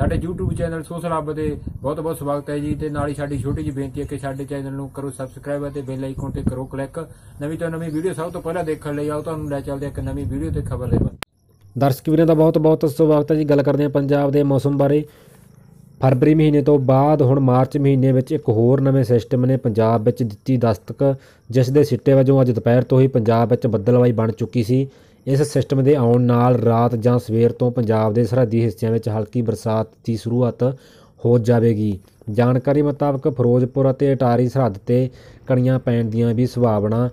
ਸਾਡੇ YouTube channel social ਹੱਬ ਦੇ ਬਹੁਤ ਬਹੁਤ ਸਵਾਗਤ ਹੈ ਜੀ ਤੇ ਨਾਲ ਹੀ ਸਾਡੀ ਛੋਟੀ ਜਿਹੀ ਬੇਨਤੀ ਹੈ ਕਿ ਸਾਡੇ ਚੈਨਲ ਨੂੰ ਕਰੋ ਸਬਸਕ੍ਰਾਈਬ ਅਤੇ ਬੈਲ ਆਈਕਨ ਤੇ ਕਰੋ ਕਲਿੱਕ ਨਵੀਂ ਤੋਂ ਨਵੀਂ ਵੀਡੀਓ ਸਭ ਤੋਂ ਪਹਿਲਾਂ ਦੇਖਣ ਲਈ ਆਓ, ਤੁਹਾਨੂੰ ਲੈ ਚੱਲਦੇ ਹਾਂ ਇੱਕ ਨਵੀਂ ਵੀਡੀਓ ਤੇ ਖਬਰ ਦੇ ਦਰਸ਼ਕ ਵੀਰਾਂ ਦਾ ਬਹੁਤ ਬਹੁਤ ਸਵਾਗਤ ਹੈ ਜੀ। ਗੱਲ ਕਰਦੇ ਹਾਂ ਪੰਜਾਬ ਦੇ ਮੌਸਮ ਬਾਰੇ। ਫਰਵਰੀ ਮਹੀਨੇ ਤੋਂ ਬਾਅਦ ਹੁਣ ਮਾਰਚ ਮਹੀਨੇ ਵਿੱਚ ਇੱਕ ਹੋਰ ਨਵੇਂ ਸਿਸਟਮ ਨੇ ਪੰਜਾਬ ਵਿੱਚ ਦਿੱਤੀ ਦਸਤਕ, ਜਿਸ ਦੇ ਸਿੱਟੇ ਵਜੋਂ ਅੱਜ ਦੁਪਹਿਰ ਤੋਂ ਹੀ ਪੰਜਾਬ ਵਿੱਚ ਬੱਦਲਵਾਈ ਬਣ ਚੁੱਕੀ ਸੀ। ਇਸ ਸਿਸਟਮ ਦੇ ਆਉਣ ਨਾਲ ਰਾਤ ਜਾਂ ਸਵੇਰ ਤੋਂ ਪੰਜਾਬ ਦੇ ਸਰਹੱਦੀ ਹਿੱਸਿਆਂ ਵਿੱਚ ਹਲਕੀ ਬਰਸਾਤ ਦੀ ਸ਼ੁਰੂਆਤ ਹੋ ਜਾਵੇਗੀ। ਜਾਣਕਾਰੀ ਮੁਤਾਬਕ ਫਿਰੋਜ਼ਪੁਰ ਅਤੇ ਅਟਾਰੀ ਸਰਹੱਦ ਤੇ ਕਣੀਆਂ ਪੈਣ ਦੀਆਂ ਵੀ ਸੰਭਾਵਨਾ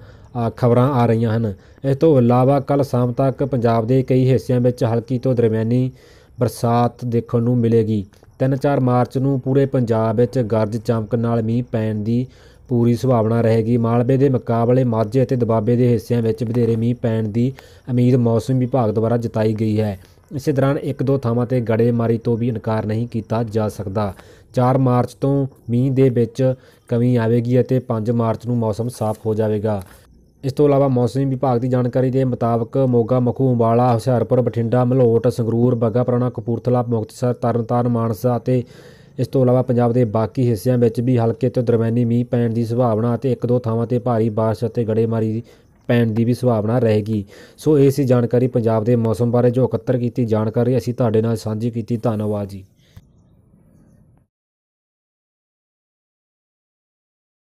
ਖਬਰਾਂ ਆ ਰਹੀਆਂ ਹਨ। ਇਸ ਤੋਂ ਇਲਾਵਾ ਕੱਲ ਸ਼ਾਮ ਤੱਕ ਪੰਜਾਬ ਦੇ ਕਈ ਹਿੱਸਿਆਂ ਵਿੱਚ ਹਲਕੀ ਤੋਂ ਦਰਮਿਆਨੀ ਬਰਸਾਤ ਦੇਖਣ ਨੂੰ ਮਿਲੇਗੀ। 3-4 ਮਾਰਚ ਨੂੰ ਪੂਰੇ ਪੰਜਾਬ ਵਿੱਚ ਗਰਜ ਚਮਕ ਨਾਲ ਮੀਂਹ ਪੈਣ ਦੀ ਪੂਰੀ ਸੰਭਾਵਨਾ ਰਹੇਗੀ। ਮਾਲਵੇ ਦੇ ਮੁਕਾਬਲੇ ਮਾਝੇ ਅਤੇ ਦੁਆਬੇ ਦੇ ਹਿੱਸਿਆਂ ਵਿੱਚ ਵਧੇਰੇ ਮੀਂਹ ਪੈਣ ਦੀ ਉਮੀਦ ਮੌਸਮ ਵਿਭਾਗ ਦੁਆਰਾ ਜਤਾਈ ਗਈ ਹੈ। ਇਸੇ ਦੌਰਾਨ ਇੱਕ ਦੋ ਥਾਵਾਂ ਤੇ ਗੜੇਮਾਰੀ ਤੋਂ ਵੀ ਇਨਕਾਰ ਨਹੀਂ ਕੀਤਾ ਜਾ ਸਕਦਾ। 4 ਮਾਰਚ ਤੋਂ ਮੀਂਹ ਦੇ ਵਿੱਚ ਕਮੀ ਆਵੇਗੀ ਅਤੇ 5 ਮਾਰਚ ਨੂੰ ਮੌਸਮ ਸਾਫ਼ ਹੋ ਜਾਵੇਗਾ। ਇਸ ਤੋਂ ਇਲਾਵਾ ਮੌਸਮ ਵਿਭਾਗ ਦੀ ਜਾਣਕਾਰੀ ਦੇ ਮੁਤਾਬਕ ਮੋਗਾ, ਮਖੂ, ਅੰਬਾਲਾ, ਹੁਸ਼ਿਆਰਪੁਰ, ਬਠਿੰਡਾ ਮਲੋਟ ਸੰਗਰੂਰ, ਬੱਗਾ, ਪੁਰਾਣਾ, ਕਪੂਰਥਲਾ, ਮੁਕਤਸਰ, ਤਰਨਤਾਰਨ, ਮਾਨਸਾ ਅਤੇ ਇਸ ਤੋਂ ਇਲਾਵਾ ਪੰਜਾਬ ਦੇ ਬਾਕੀ ਹਿੱਸਿਆਂ ਵਿੱਚ ਵੀ ਹਲਕੇ ਤੋਂ ਦਰਮਿਆਨੀ ਮੀਂਹ ਪੈਣ ਦੀ ਸੰਭਾਵਨਾ ਅਤੇ ਇੱਕ ਦੋ ਥਾਵਾਂ ਤੇ ਭਾਰੀ ਬਾਰਿਸ਼ ਅਤੇ ਗੜੇਮਾਰੀ ਪੈਣ ਦੀ ਵੀ ਸੰਭਾਵਨਾ ਰਹੇਗੀ। ਸੋ ਇਹ ਸੀ ਜਾਣਕਾਰੀ ਪੰਜਾਬ ਦੇ ਮੌਸਮ ਬਾਰੇ ਜੋ ਇਕੱਤਰ ਕੀਤੀ ਜਾਣਕਾਰੀ। ਅਸੀਂ ਤੁਹਾਡੇ ਨਾਲ ਸਾਂਝੀ ਕੀਤੀ। ਧੰਨਵਾਦ ਜੀ।